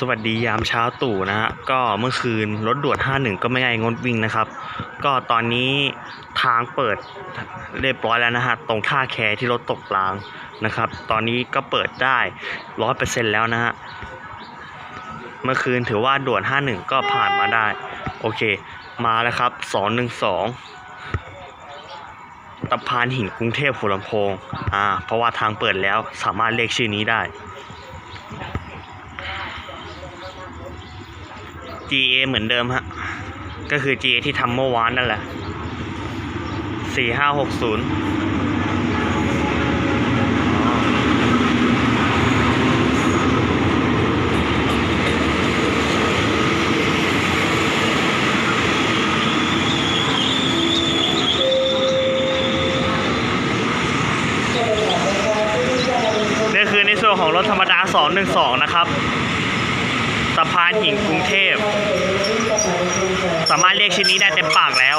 สวัสดียามเช้าตู่นะฮะก็เมื่อคืนรถด่วน 51 ก็ไม่ไงงดวิ่งนะครับ ก็ตอนนี้ทางเปิดเรียบร้อยแล้วนะฮะตรงท่าแคที่รถตกรางนะครับ ตอนนี้ก็เปิดได้ร้อยเปอร์เซ็นต์แล้วนะฮะเมื่อคืนถือว่าด่วน 51 ก็ผ่านมาได้ โอเค มาแล้วครับ 212ตะพานหินกรุงเทพหัวลำโพงอ่าเพราะว่าทางเปิดแล้วสามารถเรียกชื่อนี้ได้ GA เหมือนเดิมฮะ ก็คือ GA ที่ทำเมื่อวานนั่นแหละสี่ห้าหกศูนย์นี่คือในส่วนของรถธรรมดา 212 นะครับ สะพานหินกรุงเทพ สามารถเรียกชื่อนี้ได้เต็มปากแล้ว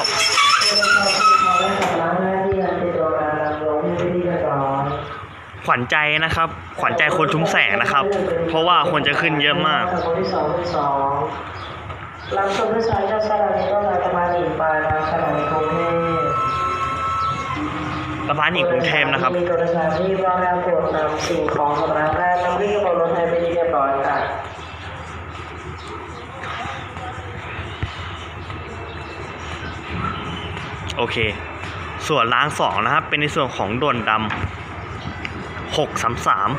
ขวัญใจนะครับ ขวัญใจคนทุ้มแสงนะครับ เพราะว่าคนจะขึ้นเยอะมากคนที่สองที่สองลำชมด้วยสายเจ้าสลับนี้ก็มาประมาณหนึ่งปลายนะขณะในกรุงเทพสะพานหินกรุงเทพนะครับมีตัวโดยสารที่รองรับตรวจนำสิ่งของสำนักงานนำรีบรถไทยไปที่เรียบร้อยค่ะ โอเค ส่วนล้างสองนะครับ เป็นในส่วนของด่วนดำหกสามสาม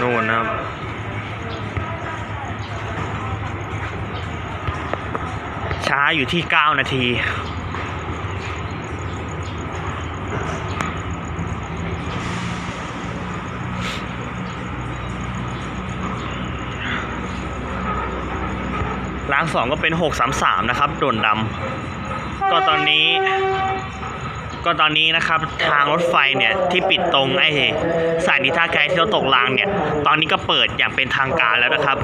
นู่นนะครับช้าอยู่ที่ 9 นาทีางสองก็เป็น633นะครับโดนดำก็ตอนนี้ ก็ตอนนี้นะครับทางรถไฟเนี่ยที่ปิดตรงไอ้สายนิท่าแคที่เราตกรางเนี่ย ตอนนี้ก็เปิดอย่างเป็นทางการแล้วนะครับ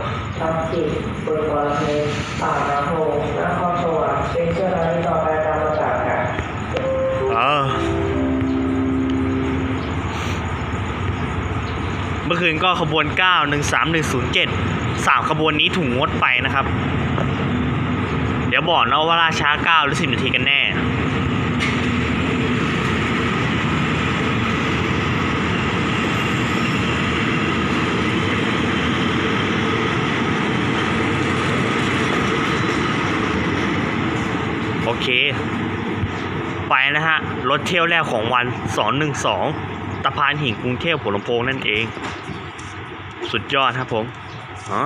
เพชรปากน้ำโพนครสวนเชื่อรายต่อรายการประกาศค่ะเออเมื่อคืนก็ขบวน 9 1 3 1 0 7 3 ขบวนนี้ถูกงดไปนะครับ ดี๋ยวบอกนะว่าล่าช้า9หรือ10นาทีกันแน่โอเค ไปนะฮะ รถเที่ยวแรกของวัน 212ตะพานหินกรุงเทพหัวลำโพงนั่นเอง สุดยอดครับผมอ๋อ